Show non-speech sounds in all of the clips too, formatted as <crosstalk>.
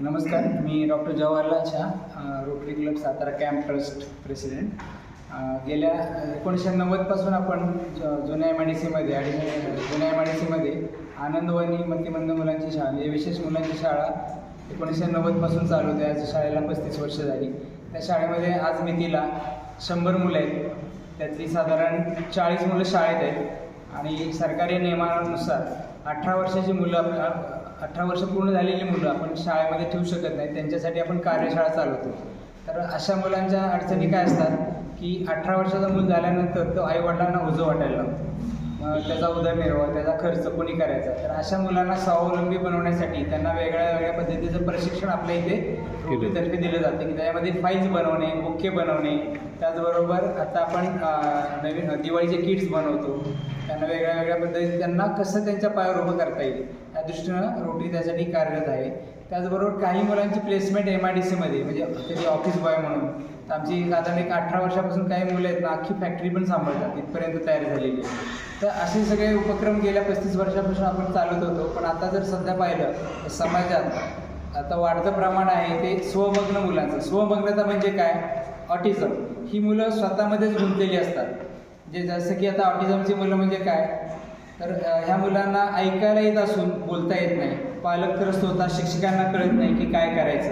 नमस्कार मी doctor Jawaharlal Shah rotary club Satara camp trust president गेल्या एकोणीसशे नव्वदपासून आपण ज- जुन्या एम आय डी सीमध्ये आणि जुन्या एम आय डी सीमध्ये आनंदवानी मतिमंद मुलांची शाळा म्हणजे विशेष मुलांची शाळा एकोणीसशे नव्वदपासून चालू होते. आज शाळेला पस्तीस वर्ष झाली. त्या शाळेमध्ये आज मितीला शंभर मुलं आहेत. त्यातली साधारण चाळीस मुलं शाळेत आहेत. आणि सरकारी नियमानुसार अठरा वर्षाची मुलं आप- अठरा वर्ष पूर्ण झालेली मुलं आपण शाळेमध्ये ठेवू शकत नाही. त्यांच्यासाठी आपण कार्यशाळा चालवतो. तर अशा मुलांच्या अडचणी काय असतात की अठरा वर्षाचा मूल झाल्यानंतर तो आईवडिलांना उजं वाटायला लागतो. त्याचा उदरनिर्वाह त्याचा खर्च कोणी करायचा? तर अशा मुलांना स्वावलंबी बनवण्यासाठी त्यांना वेगळ्या वेगळ्या पद्धतीचं प्रशिक्षण आपल्या इथे रोटरीतर्फे दिलं जातं की त्यामध्ये फाईल्स बनवणे बुके बनवणे. त्याचबरोबर आता आपण नवीन दिवाळीचे किट्स बनवतो. त्यांना वेगळ्या वेगळ्या पद्धतीने त्यांना कसं त्यांच्या पायावर उभं करता येईल या दृष्टीनं रोटरी त्यासाठी कार्यरत आहे. त्याचबरोबर काही मुलांची प्लेसमेंट एम आय डी सीमध्ये म्हणजे कधी ऑफिस बॉय म्हणून तर आमची साधारण एक अठरा वर्षापासून काही मुलं आहेत ना अख्खी फॅक्टरी पण सांभाळतात इथपर्यंत तयार झालेली आहे. तर असे सगळे उपक्रम गेल्या पस्तीस वर्षापासून आपण चालवत होतो. पण आता जर सध्या पाहिलं समाजात आता वाढतं प्रमाण आहे ते स्वमग्न मुलांचं. स्वमग्नता म्हणजे काय? ऑटिझम. ही मुलं स्वतःमध्येच गुंतलेली असतात. जे जसं की आता ऑटिझमची मुलं म्हणजे काय? तर ह्या मुलांना ऐकायला येत असून बोलता येत नाही. पालक त्रस्त स्वतः शिक्षकांना कळत नाही की काय करायचं.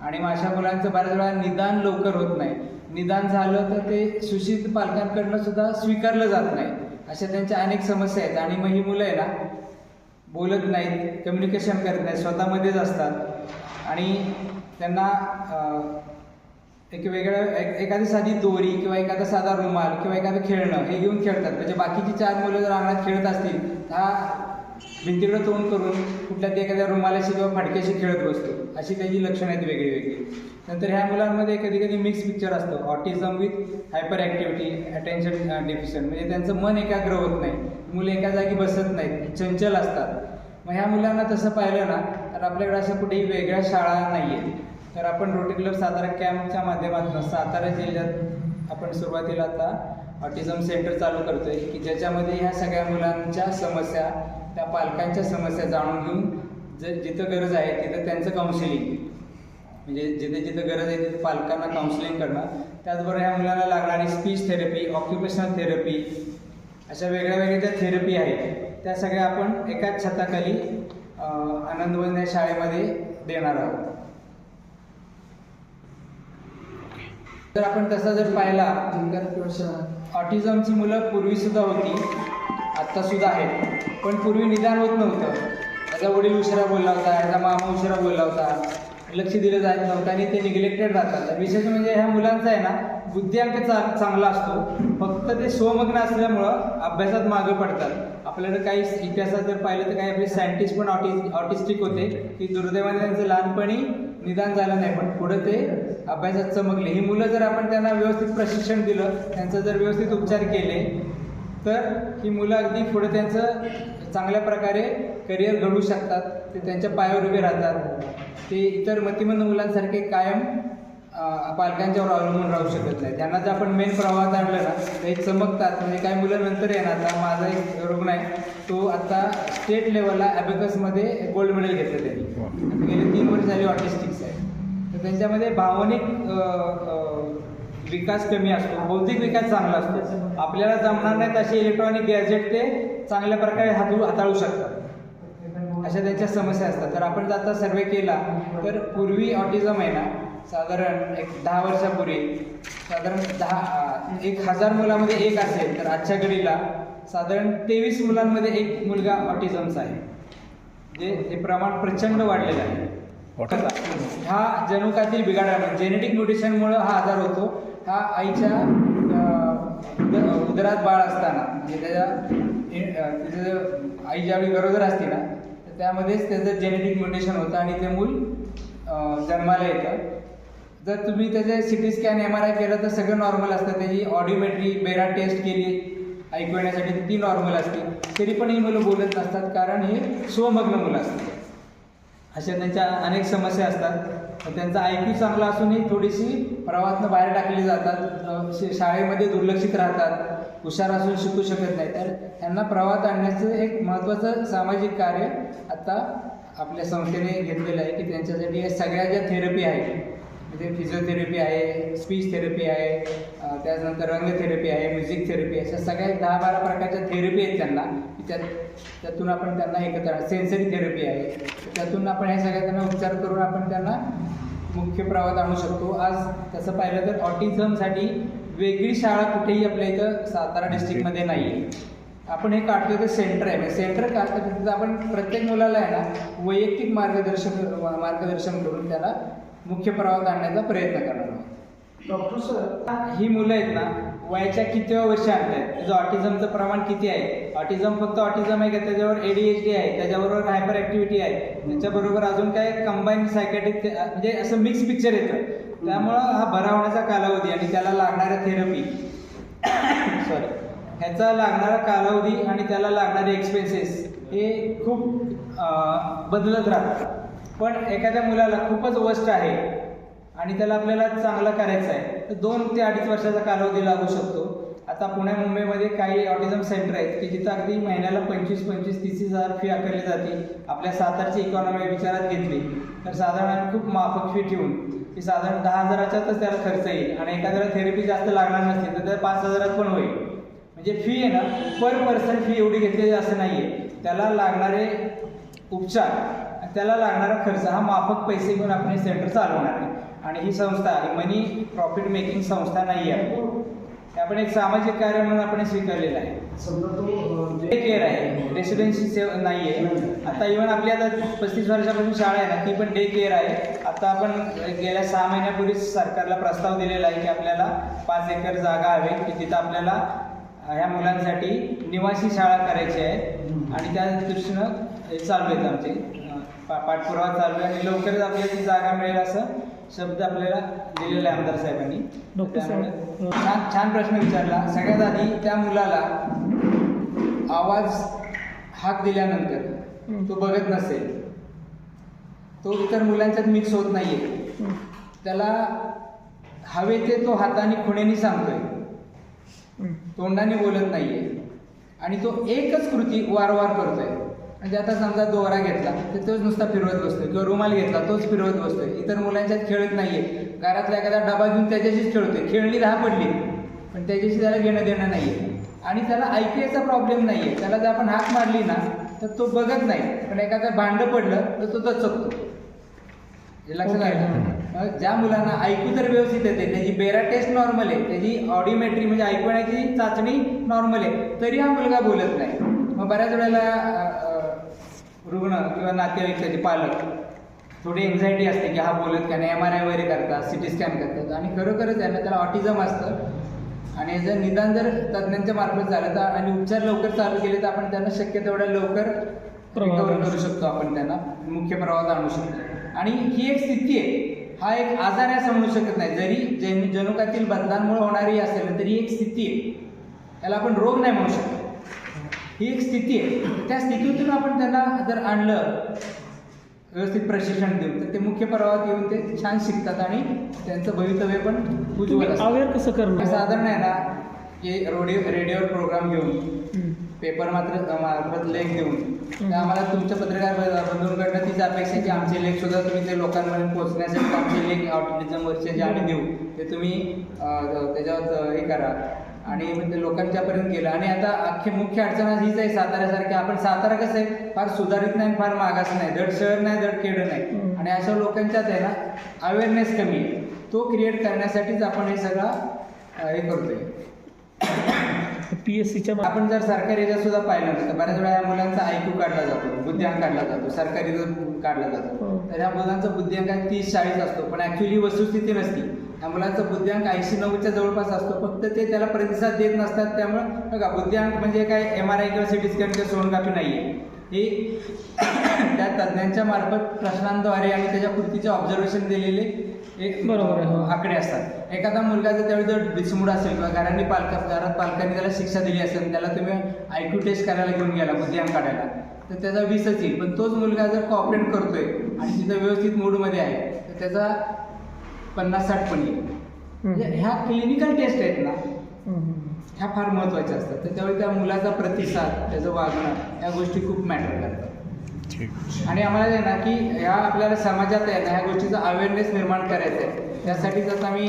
आणि मग अशा मुलांचं बऱ्याच वेळा निदान लवकर होत नाही. निदान झालं तर ते सुशिक्षित पालकांकडनं सुद्धा स्वीकारलं जात नाही. अशा त्यांच्या अनेक समस्या आहेत आणि मग ही मुलं आहे ना बोलत नाहीत कम्युनिकेशन करत नाहीत स्वतःमध्येच असतात. आणि त्यांना एक वेगळं एक एखादी साधी दोरी किंवा एखादा साधा रुमाल किंवा एखादं खेळणं हे घेऊन खेळतात. म्हणजे बाकीची चार मुलं जर अंगणात खेळत असतील तर हा भिंतीकडे तोंड करून कुठल्या ते एखाद्या रुमालाशी किंवा फडक्याशी खेळत बसतो. अशी त्याची लक्षणं आहेत वेगळी वेगळी. नंतर ह्या मुलांमध्ये कधी कधी मिक्स पिक्चर असतो. Autism with hyper activity attention deficient म्हणजे त्यांचं मन एकाग्र होत नाही. मुलं एका जागी बसत नाहीत. चंचल असतात. मग ह्या मुलांना तसं पाहिलं ना तर आपल्याकडे अशा कुठेही वेगळ्या शाळा नाही आहेत तर आपण रोटी क्लब सातारा कॅम्पच्या माध्यमातून सातारा जिल्ह्यात आपण सुरुवातीला आता ऑटिझम सेंटर चालू करतोय की ज्याच्यामध्ये ह्या सगळ्या मुलांच्या समस्या त्या पालकांच्या समस्या जाणून घेऊन जर जिथं गरज आहे तिथं त्यांचं काउन्सिलिंग म्हणजे जिथे जिथे गरज आहे तिथे पालकांना काउन्सिलिंग करणं. त्याचबरोबर ह्या मुलांना लागणारी स्पीच थेरपी ऑक्युपेशनल थेरपी अशा वेगळ्या वेगळ्या ज्या थेरपी आहेत त्या सगळ्या आपण एकाच छताखाली आनंदवन या शाळेमध्ये देणार आहोत. जर आपण तसा जर पाहिला ऑटिझमची मुलं पूर्वी सुद्धा होती आत्ता सुद्धा आहेत. पण पूर्वी निदान होत नव्हतं. त्याचा वडील उशिरा बोलला होता याचा मामा उशिरा बोलला होता लक्ष दिलं जात नव्हतं आणि ते निग्लेक्टेड राहतात. विशेष म्हणजे ह्या मुलांचा आहे ना बुद्ध्यांक चा चांगला असतो. फक्त ते स्वमग्न असल्यामुळं अभ्यासात मागे पडतात. आपल्याला काही इतिहासात जर पाहिलं तर काही आपले सायंटिस्ट पण ऑटि ऑटिस्टिक होते की दुर्दैवाने त्यांचं लहानपणी निदान झालं नाही. पण पुढं ते अभ्यासात चमकले. ही मुलं जर आपण त्यांना व्यवस्थित प्रशिक्षण दिलं त्यांचं जर व्यवस्थित उपचार केले तर ही मुलं अगदी पुढे त्यांचं चांगल्या प्रकारे करिअर घडवू शकतात. ते त्यांच्या पायावर उभे राहतात. ते इतर मतिमंद मुलांसारखे कायम पालकांच्यावर अवलंबून राहू शकत नाही त्यांना जर आपण मेन प्रवाहात आणलं ना ते चमकतात. म्हणजे काही मुलं नंतर येणार आता माझा एक रुग्ण आहे तो आता स्टेट लेवलला ॲबेकसमध्ये गोल्ड मेडल घेतलं त्यांनी गेले तीन वर्ष झाली ऑटिस्टिक्स आहे. तर त्यांच्यामध्ये भावनिक विकास कमी असतो बौद्धिक विकास चांगला असतो. आपल्याला जमणार नाहीत असे इलेक्ट्रॉनिक गॅजेट ते चांगल्या प्रकारे हातू हाताळू शकतात. अशा त्यांच्या समस्या असतात. तर आपण जर आता सर्वे केला तर पूर्वी ऑटिझम आहे ना साधारण एक दहा वर्षापूर्वी साधारण दहा एक हजार मुलामध्ये एक असेल तर आजच्या घडीला साधारण तेवीस मुलांमध्ये एक मुलगा ऑटिझमचा आहे. जे हे प्रमाण प्रचंड वाढलेलं आहे. हा जनुकातील बिघाड जेनेटिक म्युटेशनमुळे हा आजार होतो. हा आईच्या उद- उदरात बाळ असताना म्हणजे त्याच्या इ- तिचं आई ज्यावेळी गरोदर असते ना तर त्यामध्येच त्याचं जेनेटिक म्युटेशन होतं आणि ते मूल जन्माला येतं. जर तुम्ही त्याचे C T scan M R I केलं तर सगळं नॉर्मल असतं. त्याची ऑडिओमेट्री बेरा टेस्ट केली ऐकवण्यासाठी ती नॉर्मल असते. तरी पण ही मुलं बोलत नसतात कारण हे स्वमग्न मुलं असतात. अशा त्यांच्या अनेक समस्या असतात. तर त्यांचा आय क्यू चांगला असूनही थोडीशी प्रवाहातनं बाहेर टाकली जातात. शाळेमध्ये दुर्लक्षित राहतात. हुशार असून शिकू शकत नाही. तर त्यांना प्रवाहात आणण्याचं एक महत्त्वाचं सामाजिक कार्य आता आपल्या संस्थेने घेतलेलं आहे की त्यांच्यासाठी या सगळ्या ज्या थेरपी आहेत म्हणजे फिजिओथेरपी आहे स्पीच थेरपी आहे त्याच्यानंतर रंगथेरपी आहे म्युझिक थेरपी अशा सगळ्या दहा बारा प्रकारच्या थेरपी आहेत त्यांना. त्यात त्यातून आपण त्यांना एकत्र सेन्सरी थेरपी आहे. त्यातून आपण हे सगळ्या त्यांना उपचार करून आपण त्यांना मुख्य प्रवाहात आणू शकतो. आज तसं पाहिलं तर ऑटिझमसाठी वेगळी शाळा कुठेही आपल्या इथं सातारा डिस्ट्रिक्टमध्ये नाही आहे आपण हे काढतोय ते सेंटर आहे. म्हणजे सेंटर काढतो तिथं आपण प्रत्येक मुलाला आहे ना वैयक्तिक मार्गदर्शन मार्गदर्शन करून त्याला मुख्य प्रवाहात आणण्याचा प्रयत्न करणार आहोत. डॉक्टर सर ही मुलं आहेत ना वयाच्या कितव्या वर्षी आणतात त्याचं ऑटिझमचं प्रमाण किती आहे? ऑटिझम फक्त ऑटिझम आहे का? त्याच्यावर एडीएचडी आहे. त्याच्याबरोबर हायपर ॲक्टिव्हिटी आहे. त्याच्याबरोबर अजून काय? कंबाईन सायकॅटिक म्हणजे असं मिक्स पिक्चर येतं. त्यामुळं हा बरा होण्याचा कालावधी आणि त्याला लागणाऱ्या थेरपी सॉरी ह्याचा लागणारा कालावधी आणि त्याला लागणारे एक्सपेन्सेस हे खूप बदलत राहतात. पण एखाद्या मुलाला खूपच वस्ट आहे आणि त्याला आपल्याला चांगलं करायचं आहे तर दोन ते अडीच वर्षाचा कालावधी लागू शकतो. आता पुणे मुंबईमध्ये काही ऑटिझम सेंटर आहेत की जिथं अगदी महिन्याला पंचवीस पंचवीस तीस हजार फी आकारली जाते. आपल्या सातारची इकॉनॉमी विचारात घेतली तर साधारण खूप माफक फी ठेवून की साधारण दहा हजाराच्यातच त्याला खर्च येईल. आणि एखाद्याला थेरपी जास्त लागणार नसते तर त्याला पाच हजारात पण होईल. म्हणजे फी आहे ना पर पर्सन फी एवढी घेतलेली असं नाही आहे त्याला लागणारे उपचार त्याला लागणारा खर्च हा माफक पैसे घेऊन आपण हे सेंटर चालवणार आहे. आणि ही संस्था ही मनी प्रॉफिट मेकिंग संस्था नाही आहे आपण एक सामाजिक कार्य म्हणून आपण स्वीकारलेलं आहे. समजा तो अं, डे जे केअर आहे. रेसिडेन्सी सेव नाही आहे आता इव्हन आपली आता पस्तीस वर्षापासून शाळा आहे ना ती पण डे केअर आहे. आता आपण गेल्या सहा महिन्यापूर्वीच सरकारला प्रस्ताव दिलेला आहे की आपल्याला पाच एकर जागा हवी की तिथं आपल्याला ह्या मुलांसाठी निवासी शाळा करायची आहे. आणि त्या दृष्टीनं हे चालू आहेत आमचे. पा- पाठपुरावा चालू आहे आणि लवकरच आपल्याला ती जागा मिळेल असं शब्द आपल्याला दिलेला आहे आमदार साहेबांनी. त्यामुळे छान छान प्रश्न विचारला. सगळ्यात आधी त्या मुलाला आवाज हाक दिल्यानंतर तो बघत नसेल. तो इतर मुलांच्यात मिक्स होत नाहीये. त्याला हवे ते तो हाताने खुणेनी सांगतोय. तोंडाने बोलत नाहीये. आणि तो एकच कृती वारंवार करतोय. म्हणजे आता समजा दोरा घेतला तर तोच नुसता फिरवत बसतोय. किंवा रुमाल घेतला तोच फिरवत बसतोय. इतर मुलांच्यात खेळत नाहीये. घरातला एखादा डबा घेऊन त्याच्याशीच खेळतोय. खेळणी दहा पडली पण त्याच्याशी त्याला घेणं देणं नाहीये. आणि त्याला ऐकायचा प्रॉब्लेम नाहीये. त्याला जर आपण हाक मारली ना तर तो बघत नाही. पण एखादं भांडं पडलं तर तो दचकतो. हे लक्षात. आलं? ज्या मुलांना ऐकू तर व्यवस्थित येते त्याची बेरा टेस्ट नॉर्मल आहे त्याची ऑडिओमेट्री म्हणजे ऐकण्याची चाचणी नॉर्मल आहे तरी हा मुलगा बोलत नाही. मग बऱ्याच वेळेला रुग्ण किंवा नातेवाईक त्याचे पालक थोडी एन्झायटी असते की हा बोलत का नाही एम आर आय वगैरे करतात सिटी स्कॅन करतात आणि खरोखरच आहे ना त्याला ऑटिझम असतं. आणि जर निदान जर तज्ज्ञांच्या मार्फत झालं तर आणि उपचार लवकर चालू केले तर आपण त्यांना शक्य तेवढ्या लवकर आणू करू शकतो. आपण त्यांना मुख्य प्रवाहात आणू शकतो. आणि ही एक स्थिती आहे. हा एक आजार आहे असं म्हणू शकत नाही. जरी जन जनुकातील बदलांमुळे होणारी असेल तरी एक स्थिती आहे. त्याला आपण रोग नाही म्हणू शकत. ही एक स्थिती आहे. त्या स्थितीतून आपण त्यांना जर आणलं व्यवस्थित प्रशिक्षण देऊन तर ते मुख्य प्रवाहात येऊन ते छान शिकतात आणि त्यांचं भवितव्य पण उज्ज्वल अवेअर कसं करणार? साधारण आहे ना की रोडिओ रेडिओवर प्रोग्राम घेऊन. पेपर मात्र मार्फत लेख देऊन. आम्हाला तुमच्या पत्रकार बंधूंकडनं तीच अपेक्षा आहे की आमचे लेख सुद्धा तुम्ही ते लोकांपर्यंत पोहोचण्यासाठी आमचे लेख ऑटिझम वरचे जे आम्ही देऊ. ते तुम्ही त्याच्यावर हे करा. आणि ते लोकांच्यापर्यंत केलं आणि आता अख्खी मुख्य अडचण हीच आहे साताऱ्यासारखी. आपण सातारा कसं आहे? फार सुधारित नाही फार मागास नाही. धड शहर नाही धड खेड नाही. आणि अशा लोकांच्यात आहे ना अवेअरनेस कमी आहे. तो क्रिएट करण्यासाठीच आपण हे सगळं हे करतोय. पी एस सीच्या आपण जर सरकारी याच्यात सुद्धा पाहिलं तर बऱ्याच वेळा या मुलांचा आयक्यू काढला जातो बुद्ध्यांक काढला जातो सरकारी काढला जातो हो. तर ह्या मुलांचा बुद्ध्यांक तीस चाळीस असतो पण ऍक्च्युली वस्तुस्थिती नसती या मुलांचा बुद्ध्यांक ऐंशी नव्वदच्या जवळपास असतो फक्त ते त्याला प्रतिसाद देत नसतात त्यामुळे बघा बुद्ध्यांक म्हणजे काय एम आर आय किंवा सिटी स्कॅन किंवा सोनोग्राफी नाही आहे हे <coughs> त्या तज्ज्ञांच्या मार्फत प्रश्नांद्वारे आणि त्याच्या कृतीचे ऑब्झर्वेशन दिलेले एक बरोबर हो. आकडे असतात एखादा मुलगा जर त्यावेळी जर बिचमूड असेल किंवा घरांनी पालका घरात पालकांनी त्याला शिक्षा दिली असेल त्याला तुम्ही आयक्यू टेस्ट करायला घेऊन गेला बुद्धियांक काढायला तर त्याचा वीसच येईल. पण तोच मुलगा जर कॉपरेट करतोय आणि तिथं व्यवस्थित मूडमध्ये आहे तर त्याचा पन्नास साठ पण येईल. म्हणजे ह्या क्लिनिकल टेस्ट आहेत ना ह्या फार महत्त्वाच्या असतात. तर त्यावेळी त्या मुलाचा प्रतिसाद त्याचं वागणं या गोष्टी खूप मॅटर करतात. आणि आम्हाला आहे ना की ह्या आपल्याला समाजात आहे ना ह्या गोष्टीचा अवेअरनेस निर्माण करायचा आहे. त्यासाठीच आता मी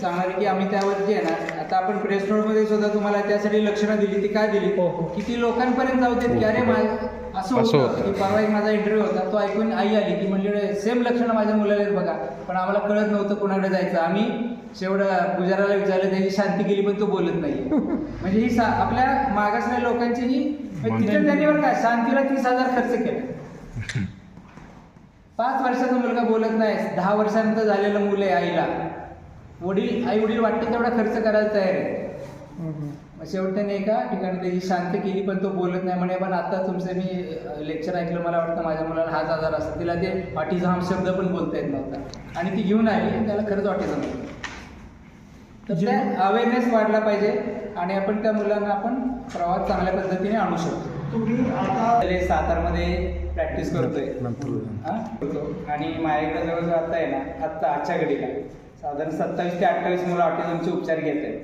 सांगणार की आम्ही त्यावरती आहे ना आता आपण प्रेस नोटमध्ये सुद्धा तुम्हाला त्यासाठी लक्षणं दिली ती काय दिली? हो, हो. किती लोकांपर्यंत जाऊ देत की अरे असं असं होतं होतं. की परवा एक माझा इंटरव्ह्यू होता तो ऐकून आई आली की म्हणजे सेम लक्षणं माझ्या मुलाला आहेत बघा पण आम्हाला कळत नव्हतं कुणाकडे जायचं. आम्ही शेवटं पुजाराला विचारलं त्याची शांती केली पण तो बोलत नाही <laughs> म्हणजे ही सा आपल्या मागासलेल्या लोकांची ही म्हणजे तिच्या त्यांनी बरं का शांतीला तीस हजार खर्च केला. <laughs> पाच वर्षाचा मुलगा बोलत नाही दहा वर्षानंतर झालेलं मुलं आहे आईला. वडील आई वडील वाटते तेवढा खर्च करायला तयार आहे. मग शेवट त्याने एका ठिकाणी त्याची शांत केली पण तो बोलत नाही. म्हणे पण आता तुमचं मी लेक्चर ऐकलं मला वाटतं माझ्या मुलाला हाच आजार असतो तिला ते ऑटिझम शब्द पण बोलता येत नव्हता. आणि ती घेऊन आली त्याला खरंच ऑटिझम तर अवेअरनेस वाढला पाहिजे आणि आपण त्या मुलांना आपण प्रवास चांगल्या पद्धतीने आणू शकतो. तुम्ही आता सातारमध्ये प्रॅक्टिस करतोय. हा? करतो. आणि माझ्याकडे जवळ आता आहे ना आत्ता आजच्या घडीला. साधारण सत्तावीस ते अठ्ठावीस मुलं ऑटिझमचे उपचार घेत आहेत.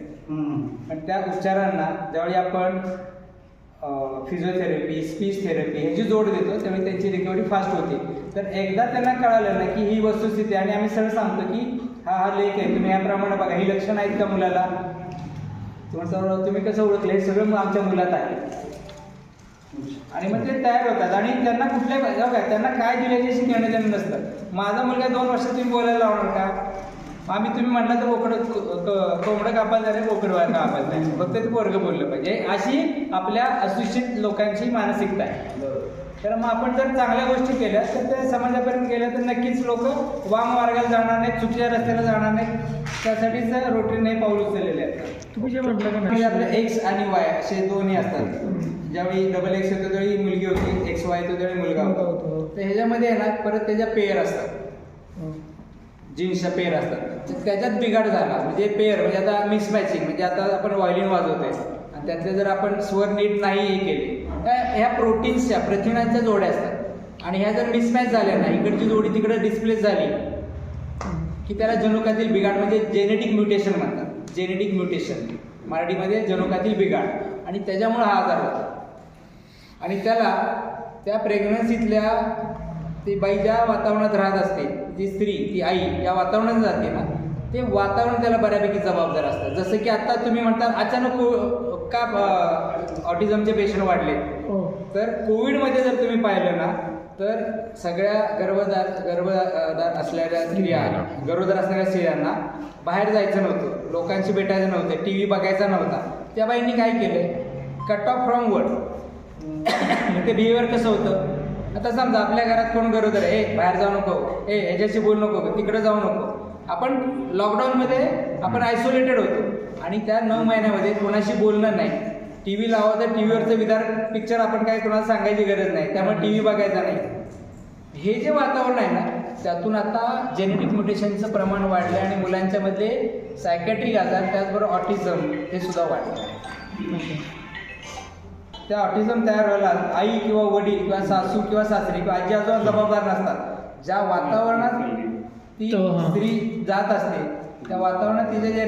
पण त्या उपचारांना ज्यावेळी आपण फिजिओथेरपी स्पीच थेरपी ह्याची जोड देतो त्यावेळी त्यांची रिकव्हरी फास्ट होते. तर एकदा त्यांना कळालं ना की ही वस्तुस्थिती आहे आणि आम्ही सरळ सांगतो की हा हा लेख आहे. तुम्ही याप्रमाणे बघा. ही लक्षणं आहेत का मुलाला? तुम्हाला तुम्ही कसं ओळखलं? हे सगळं आमच्या मुलात आहे. आणि मग ते तयार होतात. आणि त्यांना कुठल्या बघा त्यांना काय दिल्याच्याशी घेणं देणं नसतं. माझा मुलगा दोन वर्ष तुम्ही बोलायला लावणार का? आम्ही तुम्ही म्हटलं तर बोकड कोंबडं कापायला झालं बोकड कापायला नाही फक्त ते पोरग बोललं पाहिजे. अशी आपल्या अशिक्षित लोकांची मानसिकता आहे. तर मग आपण जर चांगल्या गोष्टी केल्या तर त्या समाजापर्यंत गेल्या तर नक्कीच लोक वाम मार्गाला जाणार नाहीत चुकीच्या रस्त्याला जाणार नाहीत. त्यासाठीच रोटरीने पाऊल उचललेले आहेत. तुम्ही जे म्हटलं म्हणजे आपले नाही एक्स आणि वाय असे दोन्ही असतात. ज्यावेळी डबल एक्स होतो त्यावेळी मुलगी होती एक्स वाय होतो त्यावेळी मुलगा होतो. तर ह्याच्यामध्ये आहे ना परत त्याच्या पेअर असतात. हं. जीन्सच्या पेअर असतात. त्याच्यात बिघाड झाला. म्हणजे पेअर म्हणजे आता मिसमॅचिंग म्हणजे आता आपण व्हायलिन वाजवतोय. आणि त्यातले जर आपण स्वर नीट नाही हे केले तर ह्या प्रोटीन्सच्या प्रथिनांच्या जोड्या असतात. आणि ह्या जर मिसमॅच झाल्या ना इकडची जोडी तिकडे डिस्प्लेस झाली की त्याला जनुकातील बिघाड म्हणजे जेनेटिक म्युटेशन म्हणतात. जेनेटिक म्युटेशन मराठीमध्ये जनुकातील बिघाड. आणि त्याच्यामुळे हा आजार होतो. आणि त्याला त्या प्रेग्नन्सीतल्या ती बाई ज्या वातावरणात राहत असते जी स्त्री ती आई या वातावरणात जाते ना ते वातावरण त्याला बऱ्यापैकी जबाबदार असतं. जसं की आता तुम्ही म्हणता अचानक को- का ऑटिझमचे पेशंट वाढले. हो. तर कोविडमध्ये जर तुम्ही पाहिलं ना तर सगळ्या गर्भदार गर्भदार असलेल्या स्त्रिया गरोदर असणाऱ्या स्त्रियांना बाहेर जायचं नव्हतं. लोकांशी भेटायचं नव्हतं. टी व्ही बघायचा नव्हता. त्या बाईंनी काय केलंय कट ऑफ फ्रॉम वर्ड <coughs> ते बिहेवियर कसं होतं? आता समजा आपल्या घरात कोण गरोदर आहे ए बाहेर जाऊ नको ए ह्याच्याशी बोलू नको तिकडे जाऊ नको. आपण लॉकडाऊनमध्ये आपण आयसोलेटेड होतो आणि त्या नऊ महिन्यामध्ये कोणाशी बोलणं नाही. टी व्ही लावा तर टी व्हीवरचं विदार पिक्चर आपण काय कोणाला सांगायची गरज नाही. त्यामुळे टी व्ही बघायचा नाही. हे जे वातावरण आहे ना त्यातून आता जेनेटिक म्युटेशनचं प्रमाण वाढलं आणि मुलांच्यामध्ये सायकॅट्रिक आजार त्याचबरोबर ऑटिझम हे सुद्धा वाढलं. त्या ऑटिझम तयार व्हायला आई किंवा वडील किंवा सासू किंवा सासरी किंवा आजी आजोबा जबाबदार नसतात ज्या वातावरणात ती. स्त्री जात असते त्या वातावरणात तिचे जे